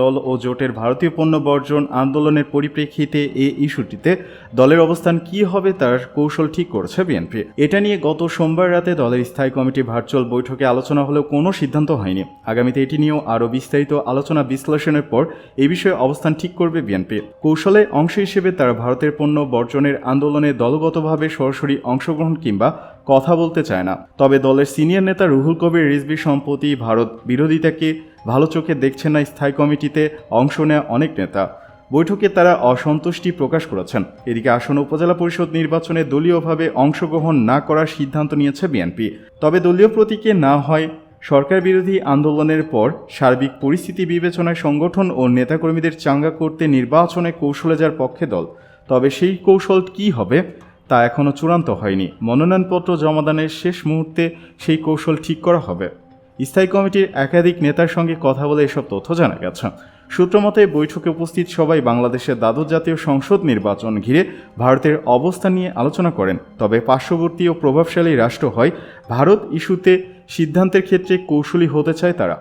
দল ও জোটের ভারতীয় পণ্য বর্জন আন্দোলনের পরিপ্রেক্ষিতে এই ইস্যুটিতে দলের অবস্থান কি হবে তার কৌশল ঠিক করেছে বিএনপি। এটা নিয়ে গত সোমবার রাতে দলের স্থায়ী কমিটি ভার্চুয়াল বৈঠকে আলোচনা হলেও কোনো সিদ্ধান্ত হয়নি। আগামীতে এটি নিয়েও আরও বিস্তারিত আলোচনা বিশ্লেষণের পর এ বিষয়ে অবস্থান ঠিক করবে বিএনপি। কৌশলে অংশ হিসেবে তারা ভারতের পণ্য বর্জনের আন্দোলনে দলগতভাবে সরাসরি অংশগ্রহণ কিংবা কথা বলতে চায় না। তবে দলের সিনিয়র নেতা রুহুল কবির রিজভি সম্প্রতি ভারত বিরোধিতাকে ভালো চোখে দেখছেন না স্থায়ী কমিটিতে অংশ নেওয়া অনেক নেতা। বৈঠকে তারা অসন্তুষ্টি প্রকাশ করেছেন। এদিকে আসন্ন উপজেলা পরিষদ নির্বাচনে দলীয়ভাবে অংশগ্রহণ না করার সিদ্ধান্ত নিয়েছে বিএনপি। তবে দলীয় প্রতীকে না হয় সরকার বিরোধী আন্দোলনের পর সার্বিক পরিস্থিতি বিবেচনায় সংগঠন ও নেতাকর্মীদের চাঙ্গা করতে নির্বাচনে কৌশলে যার পক্ষে দল। তবে সেই কৌশল কী হবে তা এখনও চূড়ান্ত হয়নি। মনোনয়নপত্র জমাদানের শেষ মুহূর্তে সেই কৌশল ঠিক করা হবে। স্থায়ী কমিটির একাধিক নেতার সঙ্গে কথা বলে এসব তথ্য জানা গেছে। সূত্রমতে বৈঠকে উপস্থিত সবাই বাংলাদেশের দ্বাদশ জাতীয় সংসদ নির্বাচন ঘিরে ভারতের অবস্থান নিয়ে আলোচনা করেন। তবে পার্শ্ববর্তী ও প্রভাবশালী রাষ্ট্র হয়, ভারত ইস্যুতে সিদ্ধান্তের ক্ষেত্রে কৌশলী হতে চায় তারা।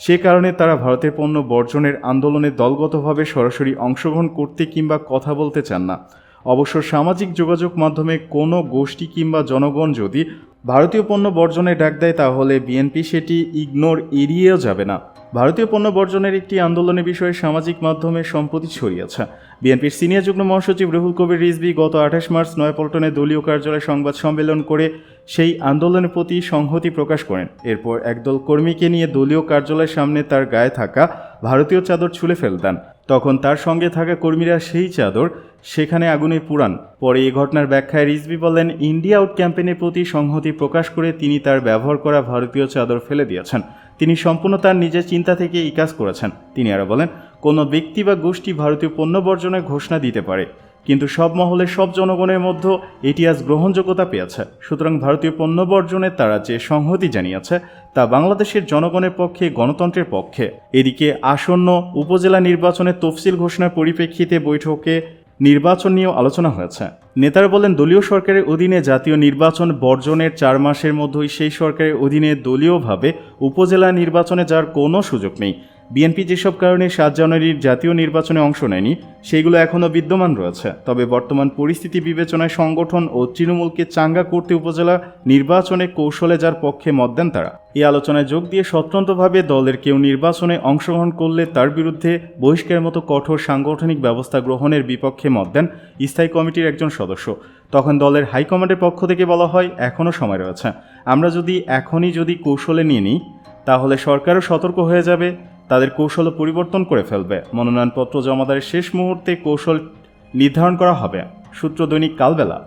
সে কারণে তারা ভারতের পণ্য বর্জনের আন্দোলনে দলগতভাবে সরাসরি অংশগ্রহণ করতে কিংবা কথা বলতে চান না। অবশ্য সামাজিক যোগাযোগ মাধ্যমে কোনো গোষ্ঠী কিংবা জনগণ যদি ভারতীয় পণ্য বর্জনে ডাক দেয়, তাহলে বিএনপি সেটি ইগনোর এড়িয়েও যাবে না। ভারতীয় পণ্য বর্জনের একটি আন্দোলনের বিষয়ে সামাজিক মাধ্যমে সম্প্রতি ছড়িয়েছে। বিএনপির সিনিয়র যুগ্ম মহাসচিব রুহুল কবির রিজভি গত আঠাশ মার্চ নয়াপল্টনে দলীয় কার্যালয়ে সংবাদ সম্মেলন করে সেই আন্দোলনের প্রতি সংহতি প্রকাশ করেন। এরপর একদল কর্মীকে নিয়ে দলীয় কার্যালয়ের সামনে তার গায়ে থাকা ভারতীয় চাদর ছুলে ফেলতেন তখন তার সঙ্গে থাকা কর্মীরা সেই চাদর, সেখানে আগুনে পুরান পরে এই ঘটনার ব্যাখ্যায় রিজভি বলেন, ইন্ডিয়া আউট ক্যাম্পেইনের প্রতি সংহতি প্রকাশ করে তিনি তার ব্যবহার করা ভারতীয় চাদর ফেলে দিয়েছেন। তিনি সম্পূর্ণ তার নিজের চিন্তা থেকে এই কাজ করেছেন। তিনি আরও বলেন, কোনো ব্যক্তি বা গোষ্ঠী ভারতীয় পণ্য বর্জনের ঘোষণা দিতে পারে, কিন্তু সব মহলে সব জনগণের মধ্যে এটি আজ গ্রহণযোগ্যতা পেয়েছে। সুতরাং ভারতীয় পণ্য বর্জনে তারা যে সংহতি জানিয়েছে, তা বাংলাদেশের জনগণের পক্ষে, গণতন্ত্রের পক্ষে। এদিকে আসন্ন উপজেলা নির্বাচনের তফসিল ঘোষণার পরিপ্রেক্ষিতে বৈঠকে নির্বাচন নিয়েও আলোচনা হয়েছে। নেতারা বলেন, দলীয় সরকারের অধীনে জাতীয় নির্বাচন বর্জনের চার মাসের মধ্যেই সেই সরকারের অধীনে দলীয়ভাবে উপজেলা নির্বাচনে যাওয়ার কোনো সুযোগ নেই। বিএনপি যেসব কারণে সাত জানুয়ারির জাতীয় নির্বাচনে অংশ নেয়নি, সেগুলো এখনও বিদ্যমান রয়েছে। তবে বর্তমান পরিস্থিতি বিবেচনায় সংগঠন ও তৃণমূলকে চাঙ্গা করতে উপজেলা নির্বাচনে কৌশলে যার পক্ষে মত দেন তারা। এই আলোচনায় যোগ দিয়ে স্বতন্ত্রভাবে দলের কেউ নির্বাচনে অংশগ্রহণ করলে তার বিরুদ্ধে বহিষ্কারের মতো কঠোর সাংগঠনিক ব্যবস্থা গ্রহণের বিপক্ষে মত দেন স্থায়ী কমিটির একজন সদস্য। তখন দলের হাইকমান্ডের পক্ষ থেকে বলা হয়, এখনও সময় রয়েছে। আমরা যদি এখনই যদি কৌশলে নিয়ে নিই, তাহলে সরকারও সতর্ক হয়ে যাবে। তাদের কৌশল পরিবর্তন করে ফেলবে। মনোনয়নপত্র জমাদারের শেষ মুহূর্তে কৌশল নির্ধারণ করা হবে, সূত্র দৈনিক কালবেলা।